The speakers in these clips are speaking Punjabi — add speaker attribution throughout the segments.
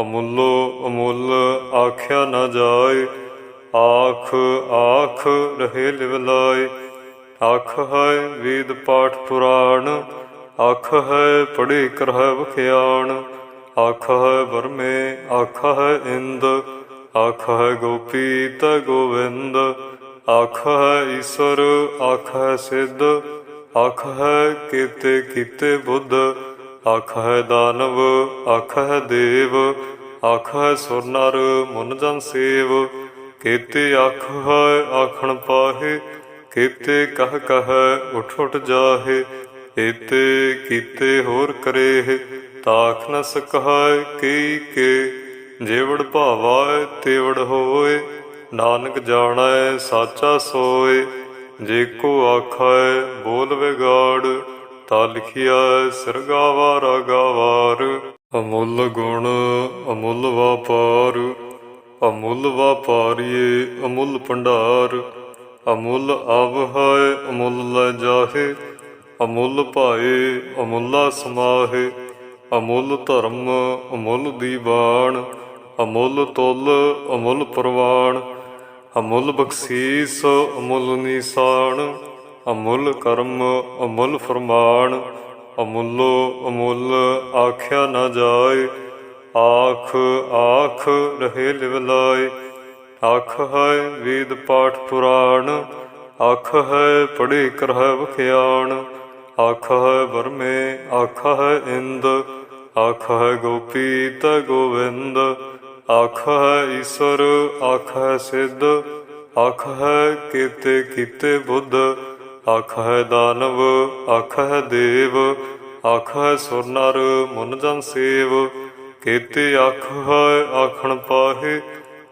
Speaker 1: ਅਮੁੱਲੋ, ਅਮੁੱਲ ਆਖਿਆ ਨਾ ਜਾਏ। ਆਖ ਆਖ ਰਹੇ ਲਿਵ ਆਖ ਹੈ ਵੇਦ ਪਾਠ ਪੁਰਾਣ। ਆਖ ਹੈ ਪੜ੍ਹੇ ਕਰਹਿ ਵਖਿਆਣ। ਆਖ ਹੈ ਵਰਮੇ, ਆਖ ਹੈ ਇੰਦ। ਆਖ ਹੈ ਗੋਪੀ ਤ ਗੋਵਿੰਦ। ਆਖ ਹੈ ਈਸ਼ਵਰ ਆਖ ਹੈ ਸਿੱਧ। ਆਖ ਹੈ ਕੀਤੇ ਕੀਤੇ ਬੁੱਧ। ਆਖ ਹੈ ਦਾਨਵ ਆਖ ਹੈ ਦੇਵ ਆਖ ਹੈ ਸੁਰ ਨਰ ਮਨ ਜਨ ਸੇਵ। ਕੀਤੇ ਆਖ ਹੈ ਆਖਣ ਪਾਹੇ, ਕੀਤੇ ਕਹ ਕਹ, ਉਠ ਉਠ ਜਾਹੇ। ਏਤੇ ਕੀਤੇ ਹੋਰ ਕਰੇ ਤਾਖ ਨ ਸਕਹਾਇ ਕੀ ਕੇ। ਜੇਵੜ ਭਾਵਾ ਤੇਵੜ ਹੋਏ ਨਾਨਕ ਜਾਣੈ, ਸਾਚਾ ਸੋਏ ਜੇ ਕੋ ਆਖੈ ਬੋਲ ਵਿਗਾੜ ਤਾ ਲਿਖਿਆ ਸਿਰਗਾਵਾ ਰਾਗਾਵਾਰ। ਅਮੁੱਲ ਗੁਣ ਅਮੁੱਲ ਵਾਪਾਰ। ਅਮੁੱਲ ਵਪਾਰੀਏ ਅਮੁੱਲ ਭੰਡਾਰ। ਅਮੁੱਲ ਆਵ ਹੈ ਅਮੁੱਲ ਲੈ ਜਾਹੇ। ਅਮੁੱਲ ਭਾਏ ਅਮੁੱਲਾ ਸਮਾਹੇ। ਅਮੁੱਲ ਧਰਮ ਅਮੁੱਲ ਦੀਵਾਨ ਅਮੁੱਲ ਤੁਲ ਅਮੁੱਲ ਪ੍ਰਵਾਨ ਅਮੁੱਲ ਬਖਸ਼ੀਸ ਅਮੁੱਲ ਨਿਸ਼ਾਨ। ਅਮੁੱਲ ਕਰਮ, ਅਮੁੱਲ ਫਰਮਾਨ, ਅਮੁੱਲੋ ਅਮੁੱਲ ਆਖਿਆ ਨਾ ਜਾਏ। ਆਖ ਆਖ ਰਹੇ ਲਿਵ ਆਖ ਹੈ ਵੇਦ ਪਾਠ ਪੁਰਾਣ, ਆਖ ਹੈ ਪੜ੍ਹੇ ਕਰਹਿ ਵਖਿਆਣ। ਆਖ ਹੈ ਵਰਮੇ, ਆਖ ਹੈ ਇੰਦ, ਆਖ ਹੈ ਗੋਪੀ ਤ ਗੋਵਿੰਦ। ਆਖ ਹੈ ਈਸ਼ਵਰ ਆਖ ਹੈ ਸਿੱਧ, ਆਖ ਹੈ ਕੀਤੇ ਕੀਤੇ ਬੁੱਧ। ਆਖ ਹੈ ਦਾਨਵ ਆਖ ਹੈ ਦੇਵ ਆਖ ਹੈ ਸੁਰ ਨਰ ਮਨ ਜਨ ਸੇਵ। ਕੀਤੇ ਆਖ ਹੈ ਆਖਣ ਪਾਹੇ,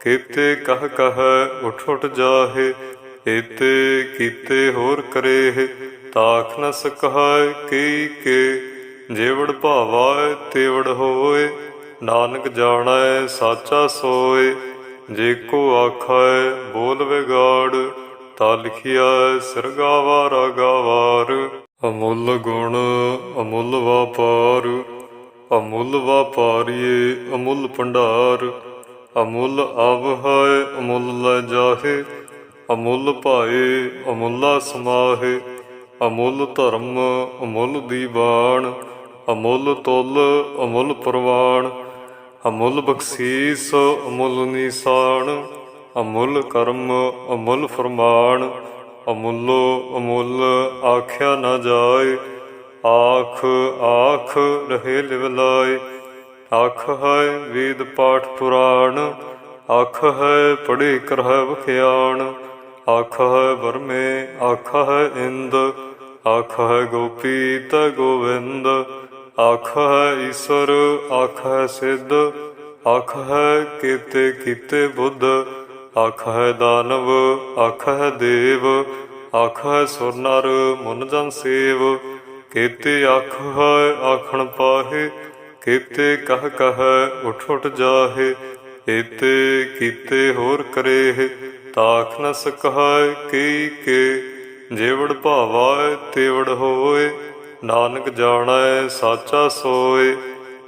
Speaker 1: ਕੀਤੇ ਕਹ ਕਹ, ਉਠ ਉਠ ਜਾਹੇ। ਏਤੇ ਕੀਤੇ ਹੋਰ ਕਰੇ ਤਾਖ ਨ ਸਕਹਾਇ ਕੀ ਕੇ। ਜੇਵੜ ਭਾਵਾ ਤੇਵੜ ਹੋਏ, ਨਾਨਕ ਜਾਣੈ, ਸਾਚਾ ਸੋਏ। ਜੇ ਕੋ ਆਖੈ ਬੋਲ ਵਿਗਾੜ ਤਾ ਲਿਖਿਆ ਸਿਰਗਾਵਾ ਰਾਗਾਵਾਰ। ਅਮੁੱਲ ਗੁਣ ਅਮੁੱਲ ਵਾਪਾਰ। ਅਮੁੱਲ ਵਪਾਰੀਏ ਅਮੁੱਲ ਭੰਡਾਰ। ਅਮੁੱਲ ਆਵ ਹੈ ਅਮੁੱਲ ਲੈ ਜਾਹੇ। ਅਮੁੱਲ ਭਾਏ ਅਮੁੱਲਾ ਸਮਾਹੇ। ਅਮੁੱਲ ਧਰਮ ਅਮੁੱਲ ਦੀਵਾਨ। ਅਮੁੱਲ ਤੁਲ ਅਮੁੱਲ ਪ੍ਰਵਾਨ। ਅਮੁੱਲ ਬਖਸ਼ੀਸ ਅਮੁੱਲ ਨਿਸ਼ਾਨ। ਅਮੁੱਲ ਕਰਮ, ਅਮੁੱਲ ਫਰਮਾਨ, ਅਮੁੱਲੋ ਅਮੁੱਲ ਆਖਿਆ ਨਾ ਜਾਏ। ਆਖ ਆਖ ਰਹੇ ਲਿਵ ਆਖ ਹੈ ਵੇਦ ਪਾਠ ਪੁਰਾਣ। ਆਖ ਹੈ ਪੜ੍ਹੇ ਕਰਹਿ ਵਖਿਆਣ। ਆਖ ਹੈ ਵਰਮੇ, ਆਖ ਹੈ ਇੰਦ। ਆਖ ਹੈ ਗੋਪੀ ਤ ਗੋਵਿੰਦ। ਆਖ ਹੈ ਈਸ਼ਵਰ ਆਖ ਹੈ ਸਿੱਧ। ਆਖ ਹੈ ਕੀਤੇ ਕੀਤੇ ਬੁੱਧ। ਆਖ ਹੈ ਦਾਨਵ ਆਖ ਹੈ ਦੇਵ ਆਖ ਹੈ ਸੁਰ ਨਰ ਮਨ ਜਨ ਸੇਵ। ਕੀਤੇ ਆਖ ਹੈ ਆਖਣ ਪਾਹੇ, ਕੀਤੇ ਕਹ ਕਹ ਉਠ ਉਠ ਜਾਹੇ। ਏਤੇ ਕੀਤੇ ਹੋਰ ਕਰੇ ਤਾਖ ਨ ਸਕਹਾਇ ਕੀ ਕੇ। ਜੇਵੜ ਭਾਵਾ ਤੇਵੜ ਹੋਏ, ਨਾਨਕ ਜਾਣੈ ਸਾਚਾ ਸੋਏ।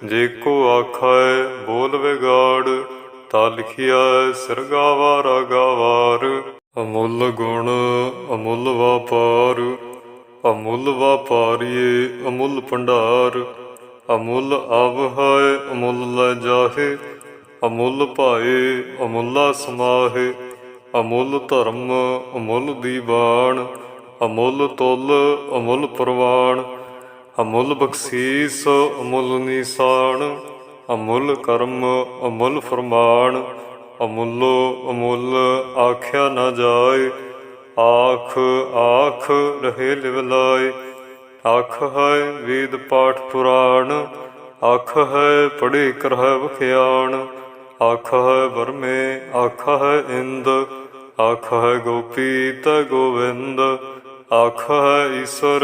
Speaker 1: ਜੇ ਕੋ ਆਖੈ ਬੋਲ ਵਿਗਾੜ ਤਾ ਲਿਖਿਆ ਸਿਰਗਾਵਾ ਰਾਗਾਵਾਰ ਅਮੁੱਲ ਗੁਣ ਅਮੁੱਲ ਵਪਾਰ, ਅਮੁੱਲ ਵਪਾਰੀਏ ਅਮੁੱਲ ਭੰਡਾਰ, ਅਮੁੱਲ ਆਵ ਹੈ ਅਮੁੱਲ ਲੈ ਜਾਹੇ, ਅਮੁੱਲ ਭਾਏ ਅਮੁੱਲਾ ਸਮਾਹੇ, ਅਮੁੱਲ ਧਰਮ ਅਮੁੱਲ ਦੀਵਾਨ, ਅਮੁੱਲ ਤੁਲ ਅਮੁੱਲ ਪ੍ਰਵਾਨ, ਅਮੁੱਲ ਬਖਸ਼ੀਸ ਅਮੁੱਲ ਨਿਸ਼ਾਨ। ਅਮੁੱਲ ਕਰਮ, ਅਮੁੱਲ ਫਰਮਾਨ, ਅਮੁੱਲੋ ਅਮੁੱਲ ਆਖਿਆ ਨਾ ਜਾਏ। ਆਖ ਆਖ ਰਹੇ ਲਿਵ ਆਖ ਹੈ ਵੇਦ ਪਾਠ ਪੁਰਾਣ। ਆਖ ਹੈ ਪੜ੍ਹੇ ਕਰਹਿ ਵਖਿਆਣ। ਵਰਮੇ, ਆਖ ਹੈ ਇੰਦ। ਆਖ ਹੈ ਗੋਪੀ ਤ ਗੋਵਿੰਦ। ਆਖਹਿ ਈਸ਼ਵਰ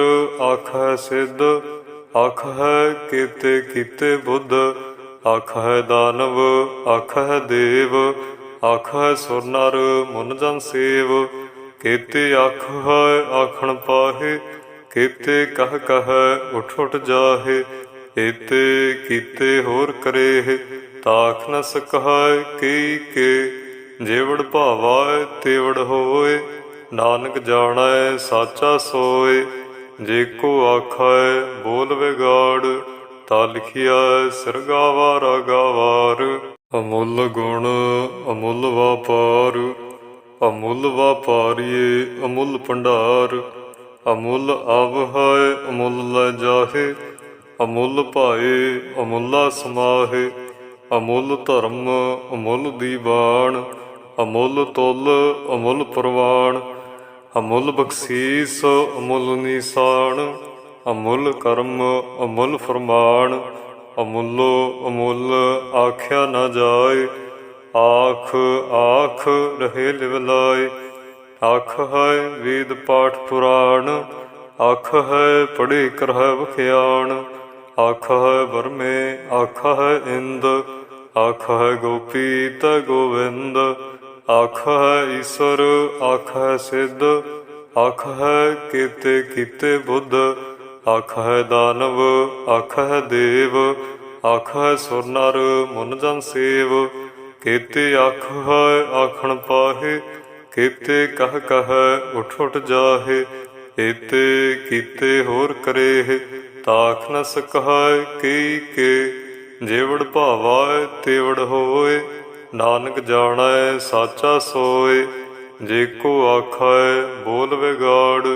Speaker 1: ਹੈ ਸਿੱਧ। ਆਖ ਹੈ ਕੀਤੇ ਕੀਤੇ ਬੁੱਧ। ਆਖਹਿ ਦਾਨਵ, ਆਖਹਿ ਦੇਵ, ਆਖਹਿ ਸੁਰ ਨਰ ਮਨ ਜਨ ਸੇਵ। ਕੀਤੇ ਆਖਹਿ, ਆਖਣ ਪਾਹੇ, ਕੀਤੇ ਕਹ ਕਹ ਉਠ ਉਠ ਜਾਹੇ। ਏਤੇ ਕੀਤੇ ਹੋਰ ਕਰੇ ਤਾਖ ਨ ਸਕਹਿ ਕੀ ਕੇ। ਜੇਵੜ ਭਾਵੈ ਤੇਵੜ ਹੋਏ, ਨਾਨਕ ਜਾਣੈ, ਸਾਚਾ ਸੋਏ। ਜੇ ਕੋ ਆਖੈ ਬੋਲ ਵਿਗਾੜ ਤਾ ਲਿਖਿਆ, ਸਰਗਾਵਾ ਰਾਗਾਵਾਰ। ਅਮੁੱਲ ਗੁਣ, ਅਮੁੱਲ ਵਾਪਾਰ। ਅਮੁੱਲ ਵਪਾਰੀਏ, ਅਮੁੱਲ ਭੰਡਾਰ। ਅਮੁੱਲ ਆਵ ਹੈ, ਅਮੁੱਲ ਲੈ ਜਾਹੇ। ਅਮੁੱਲ ਭਾਏ, ਅਮੁੱਲਾ ਸਮਾਹੇ। ਅਮੁੱਲ ਧਰਮ, ਅਮੁੱਲ ਦੀਵਾਨ। ਅਮੁੱਲ ਤੁਲ, ਅਮੁੱਲ ਪ੍ਰਵਾਨ। ਅਮੁੱਲ ਬਖਸ਼ੀਸ, ਅਮੁੱਲ ਨਿਸ਼ਾਨ। ਅਮੁੱਲ ਕਰਮ, ਅਮੁੱਲ ਫਰਮਾਨ, ਅਮੁੱਲੋ ਅਮੁੱਲ ਆਖਿਆ ਨਾ ਜਾਏ, ਆਖ ਆਖ ਰਹੇ ਲਿਵ ਆਖ ਹੈ ਵੇਦ ਪਾਠ ਪੁਰਾਣ, ਆਖ ਹੈ ਪੜੇ ਕਰਹਿ ਵਖਿਆਣ। ਆਖ ਹੈ ਵਰਮੇ, ਆਖ ਹੈ ਇੰਦ, ਆਖ ਹੈ ਗੋਪੀ ਤ ਗੋਵਿੰਦ। ਆਖ ਹੈ ਈਸ਼ਵਰ ਆਖ ਹੈ ਸਿੱਧ, ਆਖ ਹੈ ਕੀਤੇ ਕੀਤੇ ਬੁੱਧ। ਆਖ ਹੈ ਦਾਨਵ ਆਖ ਹੈ ਦੇਵ ਆਖ ਹੈ ਸੁਰ ਨਰ ਮਨ ਜਨ ਸੇਵ। ਕੀਤੇ ਆਖ ਹੈ ਆਖਣ ਪਾਹੇ, ਕੀਤੇ ਕਹ ਕਹ ਉਠ ਉਠ ਜਾਹੇ। ਏਤੇ ਕੀਤੇ ਹੋਰ ਕਰੇ ਤਾਖ ਨ ਸਕਹਿ ਕੀ ਕੇ। ਜੇਵੜ ਭਾਵੈ ਤੇਵੜ ਹੋਏ, ਨਾਨਕ ਜਾਣੈ, ਸਾਚਾ ਸੋਏ। ਜੇ ਕੋ ਆਖੈ ਬੋਲ ਵਿਗਾੜ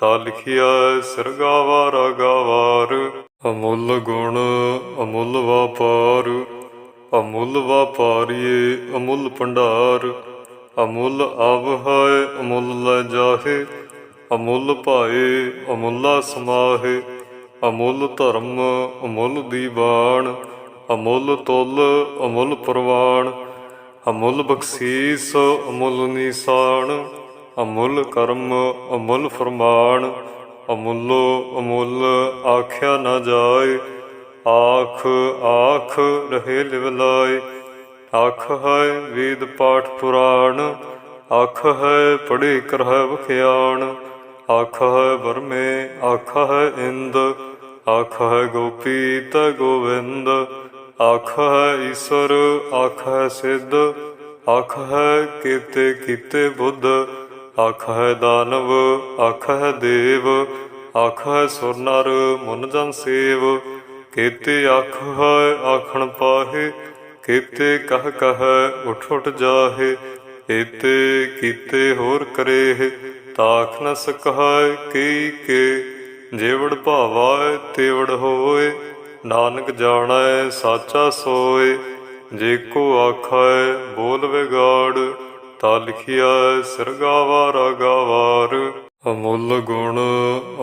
Speaker 1: ਤਾ ਲਿਖਿਆ ਸਰਗਾਵਾ ਰਾਗਾਵਾਰ ਅਮੁੱਲ ਗੁਣ, ਅਮੁੱਲ ਵਪਾਰ। ਅਮੁੱਲ ਵਪਾਰੀਏ, ਅਮੁੱਲ ਭੰਡਾਰ। ਅਮੁੱਲ ਆਵ ਹੈ, ਅਮੁੱਲ ਲੈ ਜਾਹੇ। ਅਮੁੱਲ ਭਾਏ, ਅਮੁੱਲਾ ਸਮਾਹੇ। ਅਮੁੱਲ ਧਰਮ, ਅਮੁੱਲ ਦੀਵਾਨ ਅਮੁੱਲ ਤੁਲ, ਅਮੁੱਲ ਪ੍ਰਵਾਨ ਅਮੁੱਲ ਬਖਸ਼ੀਸ, ਅਮੁੱਲ ਨਿਸ਼ਾਨ। ਅਮੁੱਲ ਕਰਮ, ਅਮੁੱਲ ਫਰਮਾਨ, ਅਮੁੱਲੋ ਅਮੁੱਲ ਆਖਿਆ ਨਾ ਜਾਏ। ਆਖ ਆਖ ਰਹੇ ਲਿਵ ਆਖ ਹੈ ਵੇਦ ਪਾਠ ਪੁਰਾਣ। ਆਖ ਹੈ ਪੜੇ ਕਰਹਿ ਵਖਿਆਣ। ਆਖ ਹੈ ਵਰਮੇ, ਆਖ ਹੈ ਇੰਦ। ਆਖ ਹੈ ਗੋਪੀ ਤ ਗੋਵਿੰਦ। ਆਖ ਹੈ ਈਸ਼ਵਰ ਆਖ ਹੈ ਸਿੱਧ। ਆਖ ਹੈ ਕੀਤੇ ਕੀਤੇ ਬੁੱਧ। ਆਖ ਹੈ ਦਾਨਵ ਆਖ ਹੈ ਦੇਵ ਆਖ ਹੈ ਸੁਰ ਨਰ ਮਨ ਜਨ ਸੇਵ। ਕੀਤੇ ਆਖ ਹੈ ਆਖਣ ਪਾਹੇ, ਕੀਤੇ ਕਹ ਕਹ, ਉਠ ਉਠ ਜਾਹੇ। ਏਤੇ ਕੀਤੇ ਹੋਰ ਕਰੇ ਤਾਖ ਨ ਸਕਹਿ ਕੀ ਕੇ। ਜੇਵੜ ਭਾਵੈ ਤੇਵੜ ਹੋਏ, ਨਾਨਕ ਜਾਣੈ, ਸਾਚਾ ਸੋਏ। ਜੇ ਕੋ ਆਖੈ ਬੋਲ ਵਿਗਾੜ ਤਾ ਲਿਖਿਆ ਸਰਗਾਵਾ ਰਾਗਾਵਾਰ ਅਮੁੱਲ ਗੁਣ,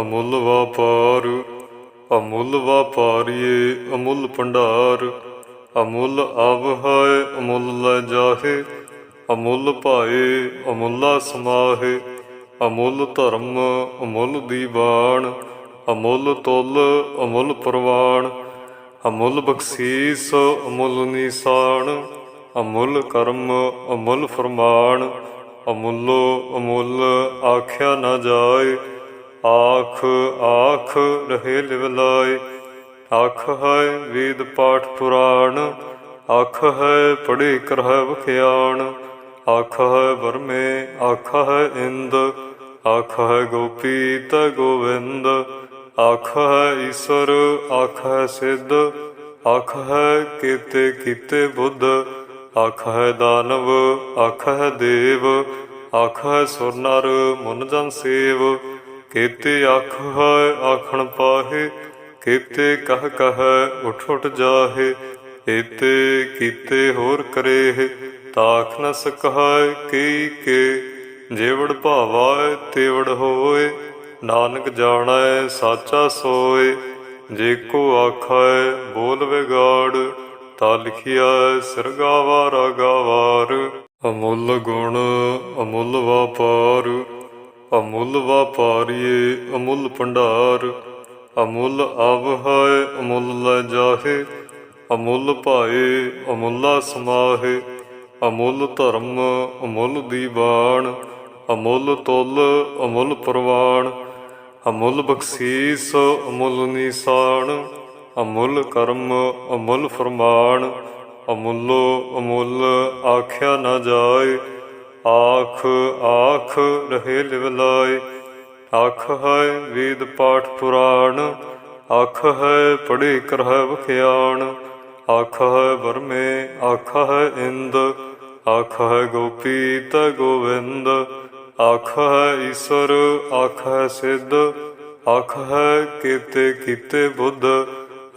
Speaker 1: ਅਮੁੱਲ ਵਪਾਰ। ਅਮੁੱਲ ਵਪਾਰੀਏ, ਅਮੁੱਲ ਭੰਡਾਰ। ਅਮੁੱਲ ਆਵ ਹੈ, ਅਮੁੱਲ ਲੈ ਜਾਹੇ। ਅਮੁੱਲ ਭਾਏ, ਅਮੁੱਲਾ ਸਮਾਹੇ। ਅਮੁੱਲ ਧਰਮ, ਅਮੁੱਲ ਦੀਵਾਨ ਅਮੁੱਲ ਤੁਲ, ਅਮੁੱਲ ਪ੍ਰਵਾਨ ਅਮੁੱਲ ਬਖਸ਼ੀਸ, ਅਮੁੱਲ ਨਿਸ਼ਾਨ। ਅਮੁੱਲ ਕਰਮ, ਅਮੁੱਲ ਫਰਮਾਨ, ਅਮੁੱਲੋ ਅਮੁੱਲ ਆਖਿਆ ਨਾ ਜਾਏ। ਆਖ ਆਖ ਰਹੇ ਲਿਵ ਆਖ ਹੈ ਵੇਦ ਪਾਠ ਪੁਰਾਣ, ਆਖ ਹੈ ਪੜੇ ਕਰਹਿ ਵਖਿਆਣ। ਆਖ ਹੈ ਵਰਮੇ, ਆਖ ਹੈ ਇੰਦ, ਆਖ ਹੈ ਗੋਪੀ ਤ ਗੋਵਿੰਦ। ਆਖ ਹੈ ਈਸ਼ਵਰ ਆਖ ਹੈ ਸਿੱਧ, ਆਖ ਹੈ ਕੀਤੇ ਕੀਤੇ ਬੁੱਧ। ਆਖ ਹੈ ਦਾਨਵ ਆਖ ਹੈ ਦੇਵ ਆਖ ਹੈ ਸੁਰ ਨਰ ਮਨ ਜਨ ਸੇਵ। ਕੀਤੇ ਆਖ ਹੈ ਆਖਣ ਪਾਹੇ, ਕੀਤੇ ਕਹ ਕਹ, ਉਠ ਉਠ ਜਾਹੇ। ਏਤੇ ਕੀਤੇ ਹੋਰ ਕਰੇ ਤਾਖ ਨ ਸਕਹਿ ਕੀ ਕੇ। ਜੇਵੜ ਭਾਵੈ ਤੇਵੜ ਹੋਏ, ਨਾਨਕ ਜਾਣੈ, ਸਾਚਾ ਸੋਏ। ਜੇ ਕੋ ਆਖੈ ਬੋਲ ਵਿਗਾੜ ਤਾ ਲਿਖਿਆ ਸਿਰ ਗਾਵਾ ਅਮੁੱਲ ਗੁਣ ਅਮੁੱਲ ਵਪਾਰ। ਅਮੁੱਲ ਵਾਪਾਰੀਏ ਅਮੁੱਲ ਭੰਡਾਰ। ਅਮੁੱਲ ਆਵ ਹੈ ਅਮੁੱਲ ਲੈ ਜਾਹੇ। ਅਮੁੱਲ ਭਾਏ ਅਮੁੱਲਾ ਸਮਾਹੇ। ਅਮੁੱਲ ਧਰਮ ਅਮੁੱਲ ਦੀਵਾਨ ਅਮੁੱਲ ਤੁਲ ਅਮੁੱਲ ਪ੍ਰਵਾਨ ਅਮੁੱਲ ਬਖਸ਼ੀਸ ਅਮੁੱਲ ਨਿਸ਼ਾਨ। ਅਮੁੱਲ ਕਰਮ, ਅਮੁੱਲ ਫਰਮਾਨ, ਅਮੁੱਲੋ ਅਮੁੱਲ ਆਖਿਆ ਨਾ ਜਾਏ। ਆਖ ਆਖ ਰਹੇ ਲਿਵ ਆਖ ਹੈ ਵੇਦ ਪਾਠ ਪੁਰਾਣ, ਆਖ ਹੈ ਪੜ੍ਹੇ ਕਰਹਿ ਵਖਿਆਣ। ਆਖ ਹੈ ਵਰਮੇ, ਆਖ ਹੈ ਇੰਦ, ਆਖ ਹੈ ਗੋਪੀ ਤ ਗੋਵਿੰਦ। ਆਖ ਹੈ ਈਸ਼ਵਰ ਆਖ ਹੈ ਸਿੱਧ। ਆਖ ਹੈ ਕੀਤੇ ਕੀਤੇ ਬੁੱਧ।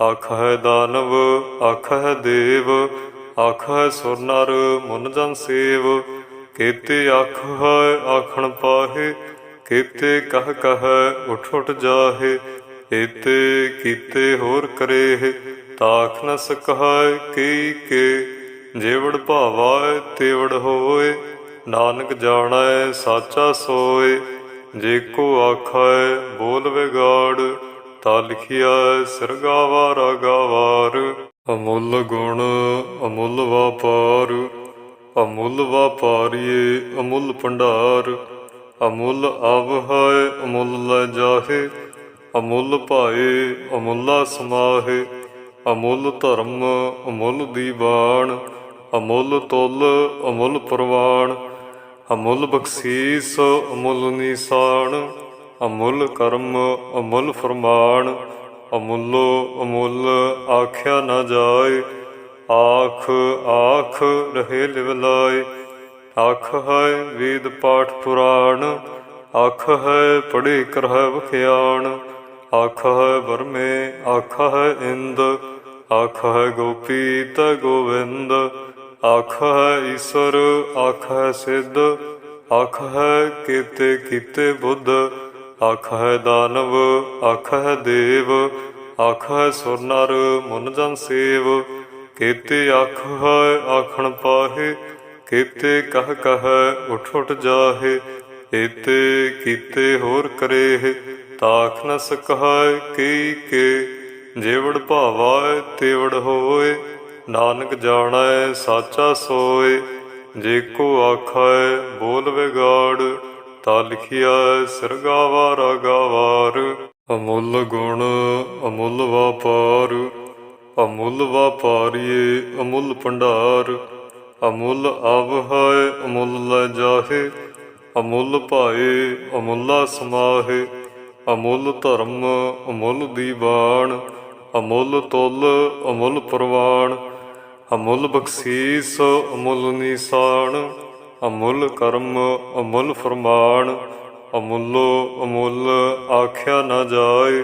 Speaker 1: ਆਖ ਹੈ ਦਾਨਵ ਆਖ ਹੈ ਦੇਵ ਆਖ ਹੈ ਸੁਰ ਨਰ ਮਨ ਜਨ ਸੇਵ। ਕੀਤੇ ਆਖ ਹੈ ਆਖਣ ਪਾਹੇ, ਕੀਤੇ ਕਹ ਕਹ ਉਠ ਉਠ ਜਾਹੇ। ਏਤੇ ਕੀਤੇ ਹੋਰ ਕਰੇ ਤਾਖ ਨ ਸਕਹਿ ਕੀ ਕੇ। ਜੇਵੜ ਭਾਵਾ ਤੇਵੜ ਹੋਏ, ਨਾਨਕ ਜਾਣੈ, ਸਾਚਾ ਸੋਏ। ਜੇ ਕੋ ਆਖੈ ਬੋਲ ਵਿਗਾੜ ਤਾ ਲਿਖਿਆ ਸਿਰ ਰਾਗਾਵਾਰ। ਅਮੁੱਲ ਗੁਣ ਅਮੁੱਲ ਵਾਪਾਰ। ਅਮੁੱਲ ਵਾਪਾਰੀਏ ਅਮੁੱਲ ਭੰਡਾਰ। ਅਮੁੱਲ ਆਵ ਹੈ, ਅਮੁੱਲ ਲੈ ਜਾਹੇ। ਅਮੁੱਲ ਭਾਏ, ਅਮੁੱਲਾ ਸਮਾਹੇ। ਅਮੁੱਲ ਧਰਮ, ਅਮੁੱਲ ਦੀਵਾਨ। ਅਮੁੱਲ ਤੁਲ, ਅਮੁੱਲ ਪ੍ਰਵਾਨ। ਅਮੁੱਲ ਬਖਸ਼ੀਸ, ਅਮੁੱਲ ਨਿਸ਼ਾਨ। ਅਮੁੱਲ ਕਰਮ, ਅਮੁੱਲ ਫਰਮਾਨ, ਅਮੁੱਲੋ ਅਮੁੱਲ ਆਖਿਆ ਨਾ ਜਾਏ। ਆਖ ਆਖ ਰਹੇ ਲਿਵ ਆਖ ਹੈ ਵੇਦ ਪਾਠ ਪੁਰਾਣ, ਆਖ ਹੈ ਪੜ੍ਹੇ ਕਰਹਿ ਵਖਿਆਣ। ਆਖ ਹੈ ਵਰਮੇ, ਆਖ ਹੈ ਇੰਦ, ਆਖ ਹੈ ਗੋਪੀ ਤ ਗੋਵਿੰਦ। ਆਖ ਹੈ ਈਸ਼ਵਰ ਆਖ ਹੈ ਸਿੱਧ। ਆਖ ਹੈ ਕੀਤੇ ਕੀਤੇ ਬੁੱਧ। ਆਖ ਹੈ ਦਾਨਵ ਆਖ ਹੈ ਦੇਵ ਆਖ ਹੈ ਸੁਰ ਨਰ ਮਨ ਜਨ ਸੇਵ। ਕੀਤੇ ਆਖ ਹੈ ਆਖਣ ਪਾਹੇ, ਕੀਤੇ ਕਹ ਕਹ, ਉਠ ਉਠ ਜਾਹੇ। ਏਤੇ ਕੀਤੇ ਹੋਰ ਕਰੇ ਤਾਖ ਨ ਸਕਹਿ ਕੀ ਕੇ। ਜੇਵੜ ਭਾਵਾ ਤੇਵੜ ਹੋਏ, ਨਾਨਕ ਜਾਣੈ, ਸਾਚਾ ਸੋਏ। ਜੇ ਕੋ ਆਖੈ ਬੋਲ ਵਿਗਾੜ ਤਾ ਲਿਖਿਆ ਸਿਰ ਗਾਵਾ ਰਾਗਾਵਾਰ। ਅਮੁੱਲ ਗੁਣ ਅਮੁੱਲ ਵਾਪਾਰ। ਅਮੁੱਲ ਵਪਾਰੀਏ ਅਮੁੱਲ ਭੰਡਾਰ। ਅਮੁੱਲ ਆਵ ਹੈ ਅਮੁੱਲ ਲੈ ਜਾਹੇ। ਅਮੁੱਲ ਭਾਏ ਅਮੁੱਲਾ ਸਮਾਹੇ। ਅਮੁੱਲ ਧਰਮ ਅਮੁੱਲ ਦੀਵਾਨ ਅਮੁੱਲ ਤੁਲ ਅਮੁੱਲ ਪ੍ਰਵਾਨ ਅਮੁੱਲ ਬਖਸ਼ੀਸ ਅਮੁੱਲ ਨਿਸ਼ਾਨ। ਅਮੁੱਲ ਕਰਮ, ਅਮੁੱਲ ਫਰਮਾਨ, ਅਮੁੱਲੋ ਅਮੁੱਲ ਆਖਿਆ ਨਾ ਜਾਏ।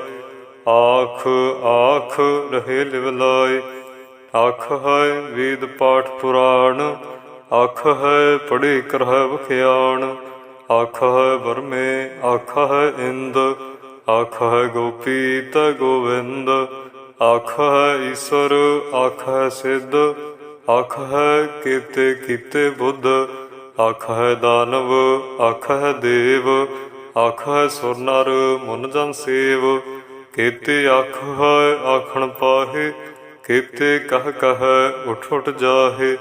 Speaker 1: ਆਖ ਆਖ ਰਹੇ ਲਿਵ ਆਖ ਹੈ ਵੇਦ ਪਾਠ ਪੁਰਾਣ, ਆਖ ਹੈ ਪੜ੍ਹੇ ਕਰਹਿ ਵਖਿਆਣ। ਆਖ ਹੈ ਵਰਮੇ, ਆਖ ਹੈ ਇੰਦ, ਆਖ ਹੈ ਗੋਪੀ ਤ ਗੋਵਿੰਦ। ਆਖ ਹੈ ਈਸ਼ਵਰ ਆਖ ਹੈ ਸਿੱਧ, ਆਖ ਹੈ ਕੀਤੇ ਕੀਤੇ ਬੁੱਧ। ਆਖ ਹੈ ਦਾਨਵ ਆਖ ਹੈ ਦੇਵ ਆਖ ਹੈ ਸੁਰ ਨਰ ਮਨ ਜਨ ਸੇਵ। ਕੀਤੇ ਆਖ ਹੈ ਆਖਣ ਪਾਹੇ, ਕੀਤੇ ਕਹ ਕਹ, ਉਠ ਉਠ ਜਾਹੇ।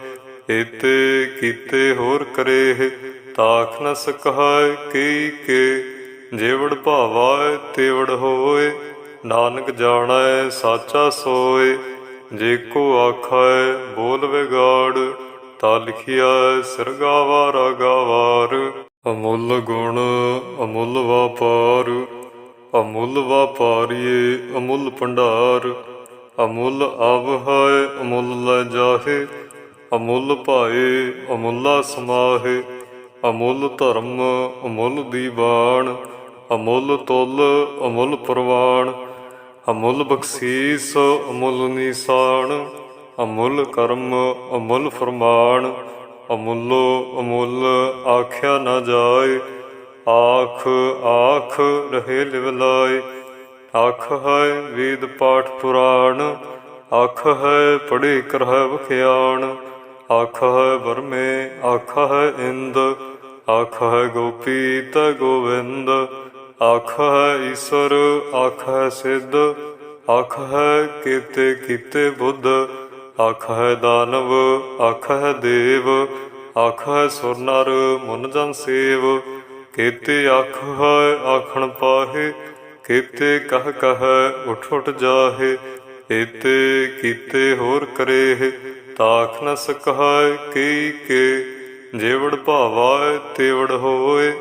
Speaker 1: ਏਤੇ ਕੀਤੇ ਹੋਰ ਕਰੇ ਤਾਖ ਨ ਸਕਹਿ ਕੀ ਕੇ। ਜੇਵੜ ਭਾਵਾ ਤੇਵੜ ਹੋਏ, ਨਾਨਕ ਜਾਣੈ, ਸਾਚਾ ਸੋਏ। ਜੇ ਕੋ ਆਖੈ ਬੋਲ ਵਿਗਾੜ ਤਾ ਲਿਖਿਆ ਸਿਰ ਗਾਵਾ ਅਮੁੱਲ ਗੁਣ, ਅਮੁੱਲ ਵਾਪਾਰ। ਅਮੁੱਲ ਵਪਾਰੀਏ, ਅਮੁੱਲ ਭੰਡਾਰ। ਅਮੁੱਲ ਆਵ ਹੈ, ਅਮੁੱਲ ਲੈ ਜਾਹੇ। ਅਮੁੱਲ ਭਾਏ, ਅਮੁੱਲਾ ਸਮਾਹੇ। ਅਮੁੱਲ ਧਰਮ, ਅਮੁੱਲ ਦੀਵਾਨ। ਅਮੁੱਲ ਤੁਲ, ਅਮੁੱਲ ਪ੍ਰਵਾਨ। ਅਮੁੱਲ ਬਖਸ਼ੀਸ, ਅਮੁੱਲ ਨਿਸ਼ਾਨ। ਅਮੁੱਲ ਕਰਮ, ਅਮੁੱਲ ਫਰਮਾਨ, ਅਮੁੱਲੋ ਅਮੁੱਲ ਆਖਿਆ ਨਾ ਜਾਏ। ਆਖ ਆਖ ਰਹੇ ਲਿਵ ਆਖ ਹੈ ਵੇਦ ਪਾਠ ਪੁਰਾਣ। ਆਖ ਹੈ ਪੜੇ ਕਰਹਿ ਵਖਿਆਣ। ਆਖ ਹੈ ਵਰਮੇ, ਆਖ ਹੈ ਇੰਦ। ਆਖ ਹੈ ਗੋਪੀ ਤ ਗੋਵਿੰਦ। ਆਖ ਹੈ ਈਸ਼ਵਰ ਆਖ ਹੈ ਸਿੱਧ। ਆਖ ਹੈ ਕੀਤੇ ਕੀਤੇ ਬੁੱਧ। ਆਖ ਹੈ ਦਾਨਵ ਆਖ ਹੈ ਦੇਵ ਆਖ ਹੈ ਸੁਰ ਨਰ ਮਨ ਜਨ ਸੇਵ। ਕੀਤੇ ਆਖ ਹੈ ਆਖਣ ਪਾਹੇ, ਕੀਤੇ ਕਹ ਕਹ ਉਠ ਉਠ ਜਾਹੇ। ਏਤੇ ਕੀਤੇ ਹੋਰ ਕਰੇ ਤਾਖ ਨ ਸਕਹਿ ਕੀ ਕੇ। ਜੇਵੜ ਭਾਵੈ ਤੇਵੜ ਹੋਏ,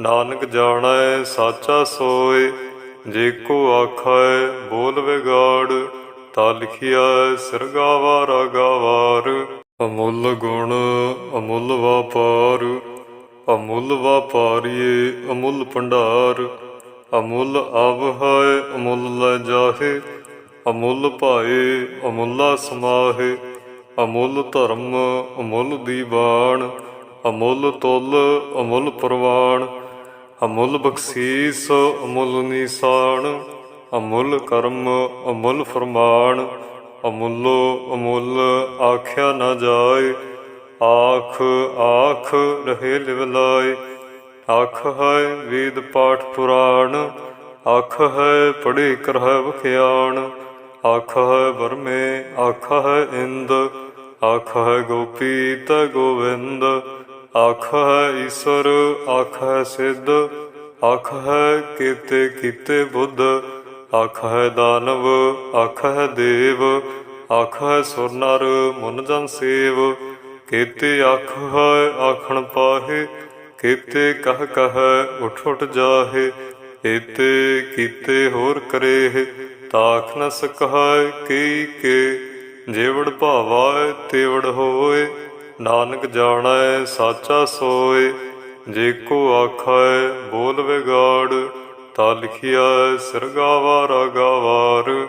Speaker 1: ਨਾਨਕ ਜਾਣੈ ਸਾਚਾ ਸੋਏ। ਜੇ ਕੋ ਆਖੈ ਬੋਲ ਵਿਗਾੜ ਤਾ ਲਿਖਿਆ, ਸਿਰਗਾਵਾ ਰਾਗਾਵਾਰ। ਅਮੁੱਲ ਗੁਣ, ਅਮੁੱਲ ਵਾਪਾਰ। ਅਮੁੱਲ ਵਪਾਰੀਏ, ਅਮੁੱਲ ਭੰਡਾਰ। ਅਮੁੱਲ ਆਵ ਹੈ, ਅਮੁੱਲ ਲੈ ਜਾਹੇ। ਅਮੁੱਲ ਭਾਏ, ਅਮੁੱਲਾ ਸਮਾਹੇ। ਅਮੁੱਲ ਧਰਮ, ਅਮੁੱਲ ਦੀਵਾਨ। ਅਮੁੱਲ ਤੁਲ, ਅਮੁੱਲ ਪ੍ਰਵਾਨ। ਅਮੁੱਲ ਬਖਸ਼ੀਸ, ਅਮੁੱਲ ਨਿਸ਼ਾਨ। ਅਮੁੱਲ ਕਰਮ, ਅਮੁੱਲ ਫਰਮਾਨ, ਅਮੁੱਲੋ ਅਮੁੱਲ ਆਖਿਆ ਨਾ ਜਾਏ। ਆਖ ਆਖ ਰਹੇ ਲਿਵ ਆਖ ਹੈ ਵੇਦ ਪਾਠ ਪੁਰਾਣ, ਆਖ ਹੈ ਪੜੇ ਕਰਹਿ ਵਖਿਆਣ। ਆਖ ਹੈ ਵਰਮੇ, ਆਖ ਹੈ ਇੰਦ, ਆਖ ਹੈ ਗੋਪੀ ਤ ਗੋਵਿੰਦ। ਆਖ ਹੈ ਈਸ਼ਵਰ ਆਖ ਹੈ ਸਿੱਧ, ਆਖ ਹੈ ਕੀਤੇ ਕੀਤੇ ਬੁੱਧ। ਆਖ ਹੈ ਦਾਨਵ ਆਖ ਹੈ ਦੇਵ ਆਖ ਹੈ ਸੁਰ ਨਰ ਮਨ ਜਨ ਸੇਵ। ਕੀਤੇ ਆਖ ਹੈ ਆਖਣ ਪਾਹੇ, ਕੀਤੇ ਕਹ ਕਹ ਉਠ ਉਠ ਜਾਹੇ। ਏਤੇ ਕੀਤੇ ਹੋਰ ਕਰੇ ਤਾਖ ਨ ਸਕਹਿ ਕੀ ਕੇ। ਜੇਵੜ ਭਾਵੈ ਤੇਵੜ ਹੋਏ, ਨਾਨਕ ਜਾਣੈ ਸਾਚਾ ਸੋਏ। ਜੇ ਕੋ ਆਖੈ ਬੋਲ ਵਿਗਾੜ ਤਾ ਲਿਖਿਆ ਸਿਰਗਾਵਾ ਰਾਗਾਵਾਰ।